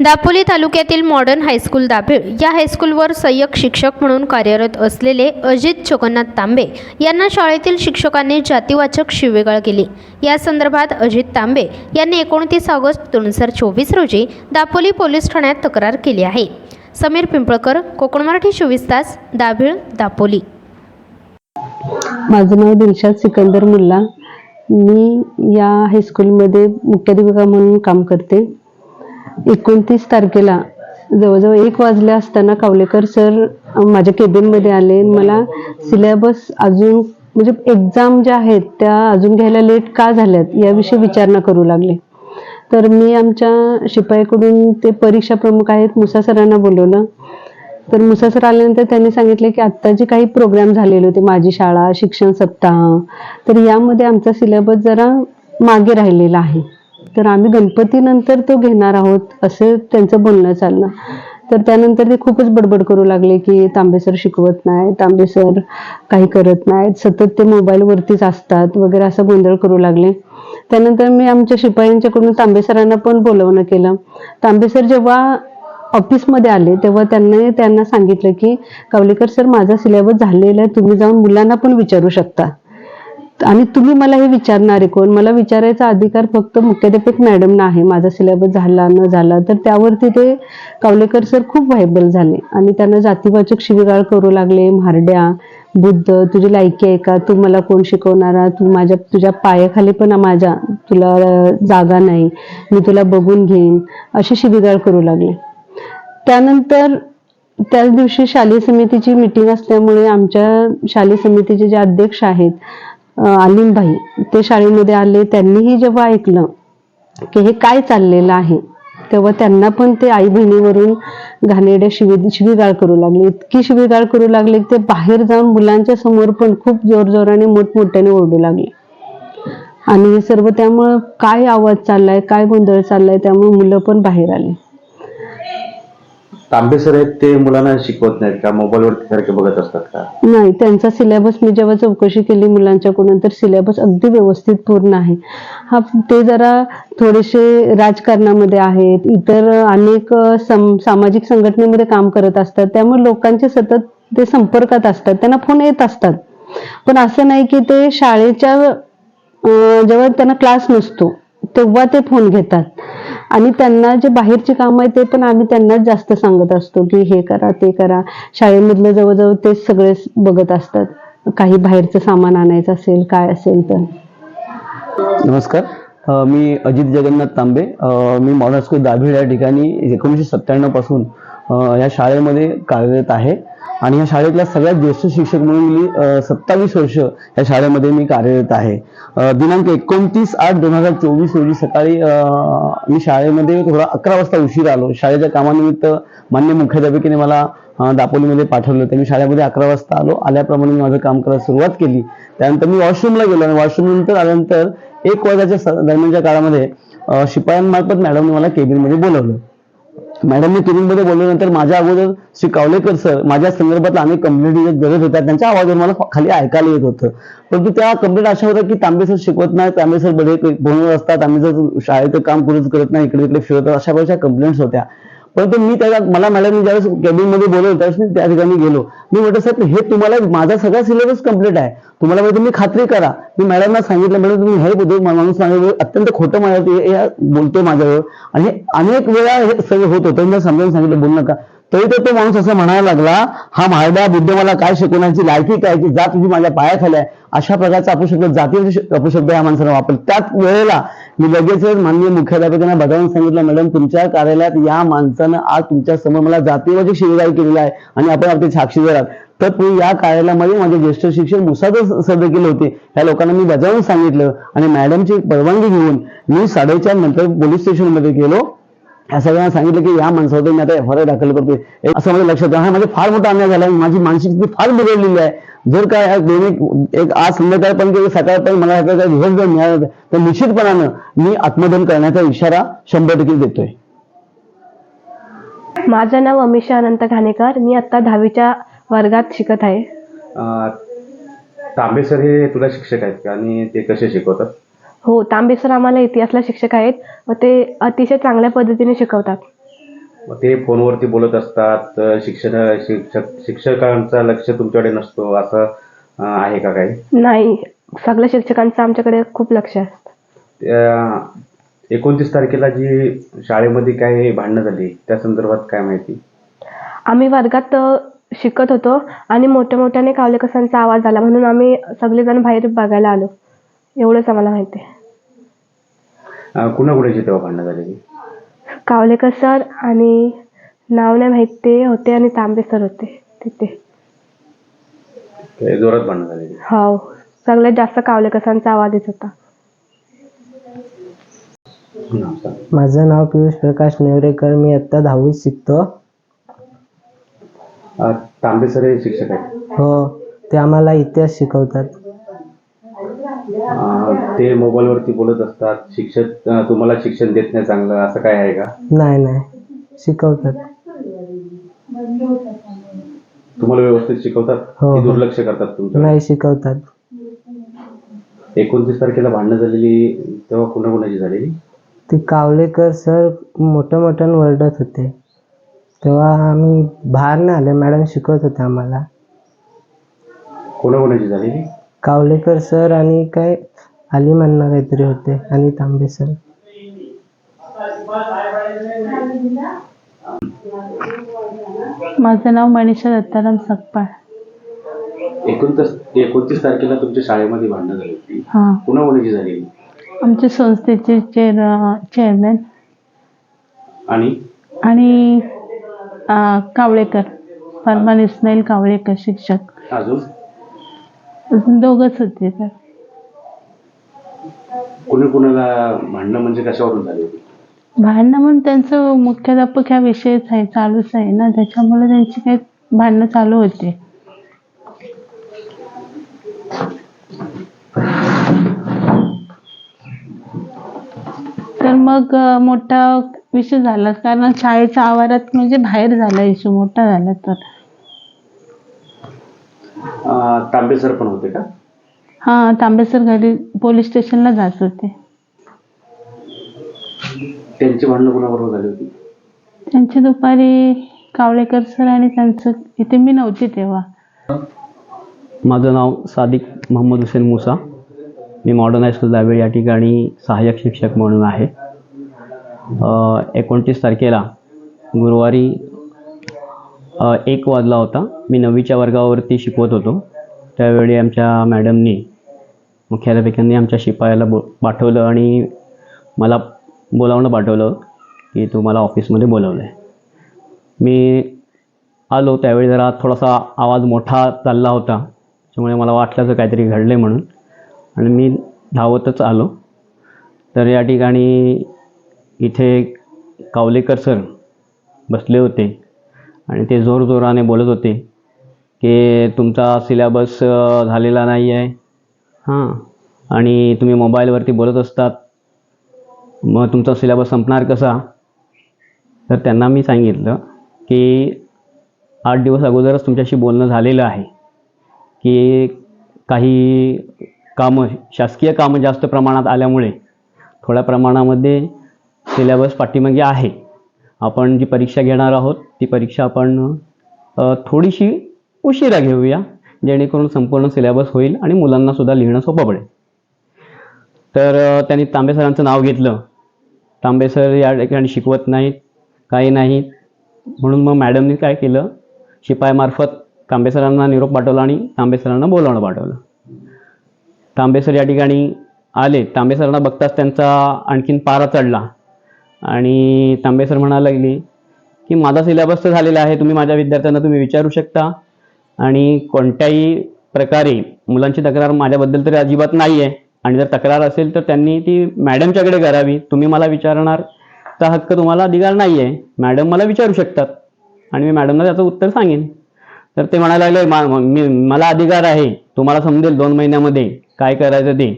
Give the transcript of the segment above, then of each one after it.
दापोली तालुक्यातील modern high school Dabhil या हायस्कूलवर सहाय्यक शिक्षक म्हणून कार्यरत असलेले अजित जगन्नाथ तांबे यांना शाळेतील शिक्षकांनी जातीवाचक शिवेगाळ केली. या संदर्भात अजित तांबे यांनी एकोणतीस ऑगस्ट दोन हजार चोवीस रोजी दापोली पोलीस ठाण्यात तक्रार केली आहे. समीर पिंपळकर कोकण मराठी चोवीस तास दाभिळ दापोली. माझं नाव दिलशाद सिकंदर मुल्ला. मी या हायस्कूलमध्ये मुख्याध्यापिका म्हणून काम करते. एकोणतीस तारखेला जवळजवळ एक वाजले असताना कावलेकर सर माझ्या केबिनमध्ये आले. मला सिलेबस अजून म्हणजे एक्झाम ज्या आहेत त्या अजून घ्यायला लेट का झाल्यात याविषयी विचारणा करू लागले. तर मी आमच्या शिपाईकडून ते परीक्षा प्रमुख आहेत मुसा सरांना बोलवलं. तर मुसा सर आल्यानंतर त्यांनी सांगितले की आत्ता जे काही प्रोग्राम झालेले होते माझी शाळा शिक्षण सप्ताह तर यामध्ये आमचा सिलेबस जरा मागे राहिलेला आहे. तर आम्ही गणपतीनंतर तो घेणार आहोत असं त्यांचं बोलणं चाललं तर त्यानंतर ते खूपच बडबड करू लागले की तांबे सर शिकवत नाही तांबे सर काही करत नाहीत सतत ते मोबाईलवरतीच असतात वगैरे असं गोंधळ करू लागले. त्यानंतर मी आमच्या शिपायांच्याकडून तांबे सरांना पण बोलवणं केलं. तांबे सर जेव्हा ऑफिसमध्ये आले तेव्हा त्यांनी त्यांना सांगितलं की कावलेकर सर माझा सिलेबस झालेला आहे तुम्ही जाऊन मुलांना पण विचारू शकता. आणि तुम्ही मला हे विचारणारे कोण? मला विचारायचा अधिकार फक्त मुख्याध्यापक मॅडमना आहे. माझा सिलेबस झाला न झाला तर त्यावरती ते कावलेकर सर खूप व्हायबल झाले. आणि त्यांना जातीवाचक शिवीगाळ करू लागले. म्हारड्या बुद्ध तुझी लायकी आहे का? तू मला कोण शिकवणारा? तू माझ्या तुझ्या पायाखाली पण माझ्या तुला जागा नाही. मी तुला बघून घेईन. अशी शिवीगाळ करू लागले. त्यानंतर त्याच दिवशी शालेय समितीची मीटिंग असल्यामुळे आमच्या शालेय समितीचे जे अध्यक्ष आहेत अं, ते शाळेमध्ये आले त्यांनीही जेव्हा ऐकलं की हे काय चाललेलं आहे तेव्हा त्यांना पण ते आई बहिणीवरून घाणेरड्या शिवी शिवीगाळ करू लागले. इतकी शिवीगाळ करू लागले की ते बाहेर जाऊन मुलांच्या समोर पण खूप जोरजोराने मोठमोठ्याने ओरडू लागले. आणि हे सर्व त्यामुळं काय आवाज चाललाय काय गोंधळ चाललाय त्यामुळे मुलं पण बाहेर आली. तांबे सर आहेत ते मुलांना शिकवत नाहीत का? मोबाईलवर सारखे बघत असतात का? नाही त्यांचा सिलेबस मी जेव्हा चौकशी केली मुलांच्याकडून तर सिलेबस अगदी व्यवस्थित पूर्ण आहे. हा ते जरा थोडेसे राजकारणामध्ये आहेत इतर अनेक सम सामाजिक संघटनेमध्ये काम करत असतात त्यामुळे लोकांचे सतत ते संपर्कात असतात त्यांना फोन येत असतात. पण असं नाही की ते शाळेच्या जेव्हा त्यांना क्लास नसतो तेव्हा ते फोन घेतात. आणि त्यांना जे बाहेरची कामं आहे ते पण आम्ही त्यांनाच जास्त सांगत असतो की हे करा ते करा. शाळेमधलं जवळजवळ तेच सगळे बघत असतात. काही बाहेरचं सामान आणायचं असेल काय असेल तर. नमस्कार. मी अजित जगन्नाथ तांबे. मी मॉडर्न स्कूल दाभिड या ठिकाणी एकोणीसशे सत्त्याण्णवपासून या शाळेमध्ये कार्यरत आहे. आणि या शाळेतल्या सगळ्यात ज्येष्ठ शिक्षक म्हणून मी सत्तावीस वर्ष या शाळेमध्ये मी कार्यरत आहे. दिनांक एकोणतीस आठ दोन हजार चोवीस रोजी सकाळी मी शाळेमध्ये थोडा अकरा वाजता उशीर आलो. शाळेच्या कामानिमित्त मान्य मुख्याध्यापिकेने मला दापोलीमध्ये पाठवलं होतं. मी शाळेमध्ये अकरा वाजता आलो. आल्याप्रमाणे मी माझं काम करायला सुरुवात केली. त्यानंतर मी वॉशरूमला गेलो आणि वॉशरूम नंतर आल्यानंतर एक वाजाच्या दरम्यानच्या काळामध्ये शिपायांमार्फत मॅडमने मला केबिनमध्ये बोलवलं. मॅडमने केबिनमध्ये बोलल्यानंतर माझ्या अगोदर श्री कावलेकर सर माझ्या संदर्भातल्या अनेक कंप्लेंट गरज होत्या त्यांच्या आवाजावर मला खाली ऐकायला येत होतं. परंतु त्या कंप्लेंट अशा होत्या की तांबे सर शिकवत नाही तांबे सर बरे बोलत असतात आम्ही जर शाळेचं काम कुठेच करत नाही इकडे तिकडे फिरत अशा प्रकारच्या कंप्लेंट्स होत्या. परंतु मी त्याला मला मॅडमने ज्यावेळेस कॅबिनमध्ये बोलवलं त्यावेळेस मी त्या ठिकाणी गेलो. मी म्हटलं सर हे तुम्हाला माझा सगळा सिलेबस कंप्लीट आहे. तुम्हाला म्हणजे तुम्ही खात्री करा. मी मॅडमना सांगितलं मॅडम तुम्ही हे बद्दल माणूस सांगितलं अत्यंत खोटं माझ्या ते- बोलतोय माझ्यावर आणि अनेक वेळा हे सगळं होत होतं. मी समजावून सांगितलं बोलू नका. तरी तर तो माणूस असं म्हणायला लागला हा म्हारड्या बुद्ध मला काय शिकवण्याची लायकी काय की जात तुझी माझ्या पायाखाली आहे. अशा प्रकारचा अपशब्द जातीचा अपशब्द या माणसाने वापरला. त्याच वेळेला मी लगेचच माननीय मुख्याध्यापकांना बजावून सांगितलं मॅडम तुमच्या कार्यालयात या माणसानं आज तुमच्यासमोर मला जातीवाची म्हणजे शिवीगाळ केलेली आहे आणि आपण आपले साक्षीदार आहात तर तुम्ही या कार्यालयामध्ये माझे ज्येष्ठ शिक्षक मुसादच सदर केले होते. या लोकांना मी बजावून सांगितलं आणि मॅडमची परवानगी घेऊन मी साडेचार नंतर पोलीस स्टेशनमध्ये गेलो. सगळ्यांना सांगितलं की या माणसावर मी आता एफ आय दाखल करतोय. हे असं माझ्या लक्षात. हा माझा फार मोठा अन्याय झाला माझी मानसिक स्थिती फार बिघडलेली आहे. जर काय या दैनिक एक आज संध्याकाळपर्यंत किंवा सकाळपर्यंत मला काही दिवस जर मिळाला तर निश्चितपणानं मी आत्मदन करण्याचा इशारा शंभर टक्के देतोय. माझं नाव अमिषा अनंत घाणेकर. मी आत्ता दहावीच्या वर्गात शिकत आहे. तांबे सर हे तुला शिक्षक आहेत का? आणि ते कसे शिकवतात? हो तांबे सर आम्हाला इतिहासला शिक्षक आहेत. व ते अतिशय चांगल्या पद्धतीने शिकवतात. मग ते फोनवरती बोलत असतात शिक्षण शिक्षक शिक्षकांचा लक्ष तुमच्याकडे नसतो असं अं, आहे का काही? नाही सगळ्या शिक्षकांचं आमच्याकडे खूप लक्ष असतं. एकोणतीस तारखेला जी शाळेमध्ये काय भांडणं झाली त्या संदर्भात काय माहिती? आम्ही वर्गात अ, शिकत होतो आणि मोठ्या मोठ्याने कावलेकसांचा आवाज आला म्हणून आम्ही सगळेजण बाहेर बघायला आलो. एवढंच आम्हाला माहिती आहे. अं, कुणाकुणाची तेव्हा भांडणं झालेली? कावलेकर सर आणि नाव नाही माहीत ते होते आणि तांबे सर होते तिथे. जोरात भांडणं झालेली. हो सगळ्यात जास्त कावलेकसांचा आवाज येत होता. नाव सांग. माझं नाव पियुष प्रकाश नेवरेकर मी आत्ता दहावीत शिकतो. अं, तांबे सर हे शिक्षक आहेत. हो ते आम्हाला इतिहास शिकवतात. ते मोबाईलवरती बोलत असतात. शिक्षक तुम्हाला शिक्षण देत नाही चांगलं असं काय आहे का? नाही नाही. शिकवतात. तुम्हाला व्यवस्थित शिकवतात? हो, की हो. दुर्लक्ष करतात तुमचं नाही शिकवतात. एकोणतीस तारखेला भांडणं झालेली तेव्हा कुणाकुणाची झालेली? ते कावलेकर सर मोठ्या मोठ्यानं ओरडत होते. तेव्हा आम्ही बाहेर नाही आले मॅडम शिकवत होते आम्हाला. कोणाकोणाची झालेली? कावलेकर सर आणि काय अली म्हणणं काहीतरी होते आणि तांबे सर. माझं नाव मनीषा दत्ताराम सकपाळ. एकोणतीस एकोणतीस तारखेला तुमच्या शाळेमध्ये भांडणं झाली होती. हां. कुणाकोणाची झालेली आमच्या संस्थेचे चेअर चेअरमॅन आणि? आणि कावळेकर फरमान इस्माईल कावळेकर शिक्षक. अजून? अजून दोघंच होते तर कुणी कुणाला भांडणं म्हणजे कशावरून झाली होती? भांडणं म्हणून त्यांचं मुख्याध्यापक ह्या विषयच आहे चालूच आहे ना. त्याच्यामुळे त्यांची काही भांडणं चालू होते. तर मग अं, मोठा विषय झाला. कारण शाळेच्या आवारात म्हणजे बाहेर झाला इश्यू मोठा झाला तर. अं, तांबे सर पण होते का? हां तांबेसर घरी पोलीस स्टेशनला जात होते. त्यांची भांडणं कुणाबरोबर झाली होती? त्यांची दुपारी कावळेकर सर आणि त्यांचं इथे मी नव्हते तेव्हा. माझं नाव सादिक मोहम्मद हुसेन मुसा. मी मॉडर्न हायस्कूल दावेळ या ठिकाणी सहाय्यक शिक्षक म्हणून आहे. एकोणतीस तारखेला गुरुवारी एक वाजला होता. मी नववीच्या वर्गावरती शिकवत होतो. त्यावेळी आमच्या मॅडमनी मुख्याध्यापिकांनी आमच्या शिपायाला बो पाठवलं आणि मला बोलावणं पाठवलं की तू मला ऑफिसमध्ये बोलवलं आहे मी आलो. त्यावेळी जरा थोडासा आवाज मोठा चालला होता. त्यामुळे मला वाटलं काहीतरी घडलं आहे म्हणून. आणि मी धावतच आलो. तर या ठिकाणी इथे कावलेकर सर बसले होते. आणि ते जोरजोराने बोलत होते की तुमचा सिलेबस झालेला नाही आहे. हां. आणि तुम्ही मोबाईलवरती बोलत असतात. मग तुमचा सिलेबस संपणार कसा? तर त्यांना मी सांगितलं की आठ दिवस अगोदरच तुमच्याशी बोलणं झालेलं आहे. की काही कामं शासकीय कामं जास्त प्रमाणात आल्यामुळे थोड्या प्रमाणामध्ये सिलेबस पाठीमागे आहे. आपण जी परीक्षा घेणार आहोत ती परीक्षा आपण थोडीशी उशिरा घेऊया जेणेकरून संपूर्ण सिलेबस होईल आणि मुलांनासुद्धा लिहिणं सोपं पडेल. तर त्यांनी तांबे सरांचं नाव घेतलं. तांबे सर या ठिकाणी शिकवत नाहीत काही नाहीत. म्हणून मग मॅडमनी काय केलं? शिपायामार्फत तांबे सरांना निरोप पाठवला आणि तांबे सरांना बोलावणं पाठवलं. तांबे सर या ठिकाणी आले. तांबे सरांना बघताच त्यांचा आणखीन पारा चढला. आणि तांबे सर म्हणायला लागली की माझा सिलेबस तर झालेला आहे तुम्ही माझ्या विद्यार्थ्यांना तुम्ही विचारू शकता. आणि कोणत्याही प्रकारे मुलांची तक्रार माझ्याबद्दल तरी अजिबात नाही आहे आणि जर तक्रार असेल तर त्यांनी ती मॅडमच्याकडे करावी. तुम्ही मला विचारणार विचारणारचा हक्क तुम्हाला अधिकार नाही आहे मॅडम मला विचारू शकतात. आणि मी मॅडमला त्याचं उत्तर सांगेन. तर ते म्हणायला लागले मा मी मला अधिकार आहे. तुम्हाला समजेल दोन महिन्यामध्ये काय करायचं ते.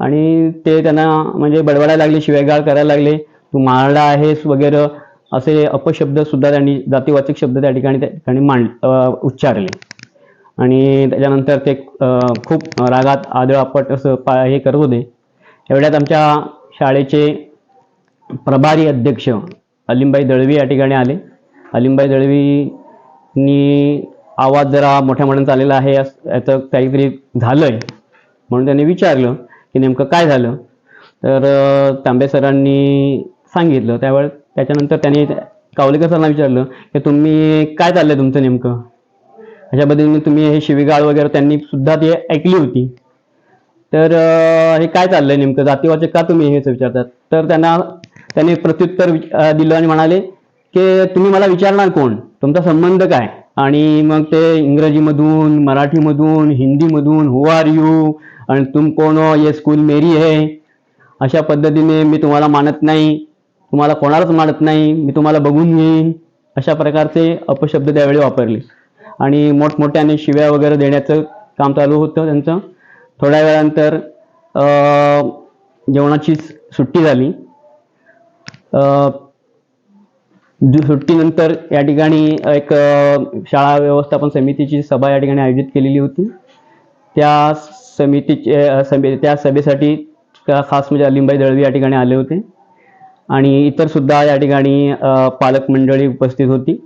आणि ते त्यांना म्हणजे बडबडायला लागले शिवेगाळ करायला लागले. तू मारला आहेस वगैरे असे अपशब्दसुद्धा त्यांनी जातीवाचक शब्द त्या ठिकाणी त्या ठिकाणी मांड उच्चारले. आणि त्याच्यानंतर ते खूप रागात आदळापट असं पा हे करत होते. एवढ्यात आमच्या शाळेचे प्रभारी अध्यक्ष अलिमबाई दळवी या ठिकाणी आले. अलिमबाई दळवीनी आवाज जरा मोठ्या मोठ्याने चाललेला आहे याचं काहीतरी झालं आहे म्हणून त्यांनी विचारलं की नेमकं काय झालं? तर तांबे सरांनी सांगितलं. त्यावेळेस त्याच्यानंतर त्यांनी कावलेकर सरांना विचारलं की तुम्ही काय चाललंय तुमचं नेमकं? अशा पद्धतीने तुम्ही हे शिवीगाळ वगैरे त्यांनी सुद्धा ते ऐकली होती. तर हे काय चाललंय नेमकं? जातीवाचक का तुम्ही हेच विचारतात? तर त्यांना त्यांनी प्रत्युत्तर दिलं आणि म्हणाले की तुम्ही मला विचारणार कोण? तुमचा संबंध काय? आणि मग ते इंग्रजीमधून मराठीमधून हिंदीमधून हु आर यू आणि तुम कोण हो? ये स्कूल मेरी है. अशा पद्धतीने मी तुम्हाला मानत नाही. तुम्हाला कोणालाच मानत नाही मी तुम्हाला बघून घेईन अशा प्रकारचे अपशब्द त्यावेळी वापरले. आणि मोठमोठ्याने शिव्या वगैरे देण्याचं काम चालू होतं त्यांचं. थोड्या वेळानंतर जेवणाची सुट्टी झाली. सुट्टीनंतर या ठिकाणी एक शाळा व्यवस्थापन समितीची सभा या ठिकाणी आयोजित केलेली होती. त्या समितीचे सभे त्या सभेसाठी का- खास म्हणजे अलिंबाई दळवी या ठिकाणी आले होते. आणि इतर सुद्धा या ठिकाणी पालक मंडळी उपस्थित होती.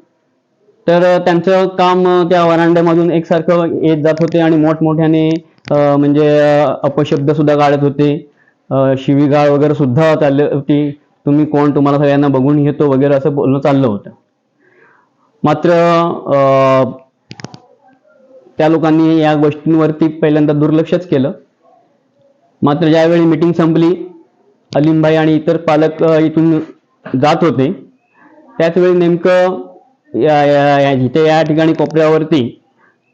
तर त्यांचं काम त्या वरांड्यामधून एकसारखं येत जात होते आणि मोठमोठ्याने म्हणजे अपशब्द सुद्धा काढत होते. शिवीगाळ वगैरे सुद्धा चालली होती. तुम्ही कोण? तुम्हाला सगळ्यांना बघून घेतो वगैरे असं बोलणं चाललं होतं. मात्र त्या लोकांनी या गोष्टींवरती पहिल्यांदा दुर्लक्षच केलं. मात्र ज्यावेळी मीटिंग संपली अलिमभाई आणि इतर पालक इथून जात होते. त्याचवेळी नेमकं या या- जिथे या ठिकाणी कोपऱ्यावरती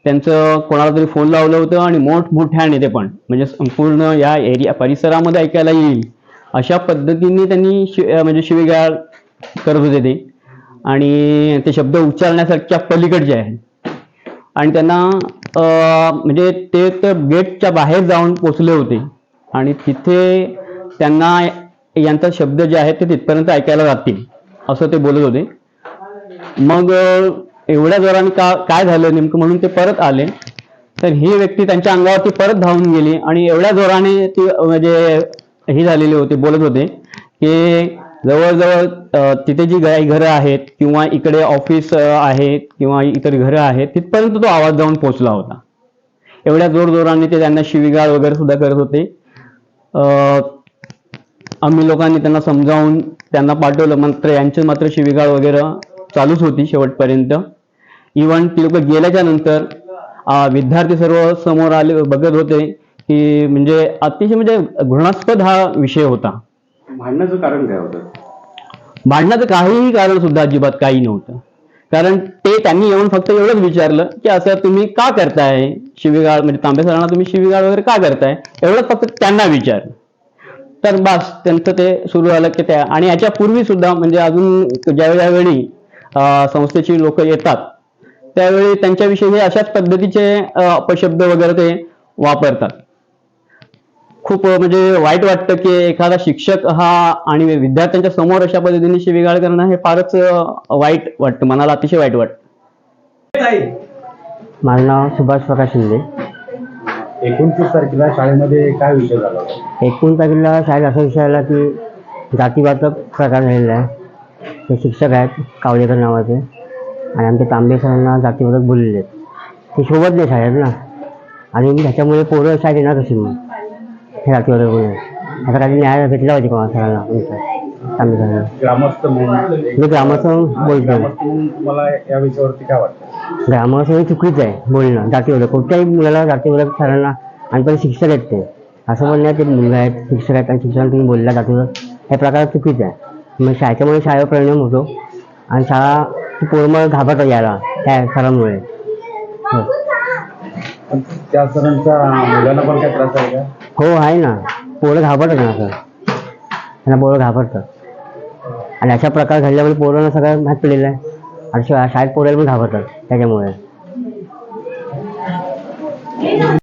त्यांचं कोणाला तरी फोन लावलं होतं आणि मोठमोठ्याने ते पण म्हणजे संपूर्ण या एरिया परिसरामध्ये ऐकायला येईल अशा पद्धतीने त्यांनी शि म्हणजे शिवीगाळ करत होते ते. आणि ते शब्द उच्चारण्यासारख्या पलीकडचे आहेत. आणि त्यांना म्हणजे ते तर गेटच्या बाहेर जाऊन पोचले होते. आणि तिथे त्यांना यांचा शब्द जे आहेत ते तिथपर्यंत ऐकायला जातील असं ते बोलत होते. मग एवढ्या जोराने का काय झालं नेमकं म्हणून ते परत आले. तर ही व्यक्ती त्यांच्या अंगावरती परत धावून गेली आणि एवढ्या जोराने ती म्हणजे हे झालेली होती बोलत होते की जवळजवळ तिथे जी काही घरं आहेत किंवा इकडे ऑफिस आहेत किंवा इतर घरं आहेत तिथपर्यंत तो आवाज जाऊन पोहोचला होता. एवढ्या जोरजोराने ते त्यांना शिवीगाळ वगैरे सुद्धा करत होते. आम्ही लोकांनी त्यांना समजावून त्यांना पाठवलं. मात्र यांची मात्र शिवीगाळ वगैरे चालूच होती शेवटपर्यंत. इव्हन ती लोक गेल्याच्यानंतर विद्यार्थी सर्व समोर आले बघत होते की म्हणजे अतिशय म्हणजे घृणास्पद हा विषय होता. भांडण्याचं कारण काय होतं? भांडणाचं काहीही कारण सुद्धा अजिबात काही नव्हतं. कारण ते त्यांनी येऊन फक्त एवढंच विचारलं की असं तुम्ही का करताय? शिवीगाळ म्हणजे तांबे सरांना तुम्ही शिवीगाळ वगैरे का करताय? एवढंच फक्त त्यांना विचारलं. तर बस त्यांचं ते सुरू झालं की त्या आणि याच्या पूर्वी सुद्धा म्हणजे अजून ज्यावेळी ज्यावेळी संस्थेची लोक येतात त्यावेळी त्यांच्याविषयी हे अशाच पद्धतीचे अपशब्द वगैरे ते वापरतात. खूप म्हणजे वाईट वाटतं की एखादा शिक्षक हा आणि विद्यार्थ्यांच्या समोर अशा पद्धतीने शिवीगाळ करणं हे फारच वाईट वाटतं मनाला अतिशय वाईट वाटतं. माझं नाव सुभाष प्रकाश शिंदे. एकोणतीस तारखेला शाळेमध्ये काय विषय झाला होता? एकूण तारखेला शाळेत असा विषय आला की जातीवाचक प्रकार झालेला आहे. ते शिक्षक आहेत कावलेकर नावाचे. आणि आमच्या तांबे सरांना जातीवाचक बोललेले आहेत. ते शोभत नाही शाळेत ना. आणि त्याच्यामुळे पोरं शाळेत येणार कशी मग? हे जातीवाचक बोलले आता काही न्याय भेटला पाहिजे कोणा सरांना तुमच्या तांबे सरांना? ग्रामस्थ म्हणून. मी ग्रामस्थ बोलतो ग्रामस्थ म्हणून तुम्हाला या विषयावरती काय वाटतं? ग्रामस्थ हे चुकीचं आहे बोलणं जातीवाचक कोणत्याही मुलाला जातीवाचक सरांना आणि पण शिक्षक आहेत ते. असं बोलण्यात ते मुलं आहेत शिक्षक आहेत आणि शिक्षकांना तुम्ही बोलला जातीवाचक हे प्रकार चुकीचं आहे. मग शाळेच्यामुळे शाळेवर परिणाम होतो आणि शाळा ती पोरं मग घाबरतात यायला त्या सरांमुळे. हो. त्या सरांचा मुलांना पण काय त्रास आहे का? हो आहे ना. पोरं घाबरतात ना असं त्यांना पोरं घाबरतात. आणि अशा प्रकार घडल्यामुळे पोरांना सगळं माहीत पडलेलं आहे. आणि शा- शाळेत पोरायला पण घाबरतात त्याच्यामुळे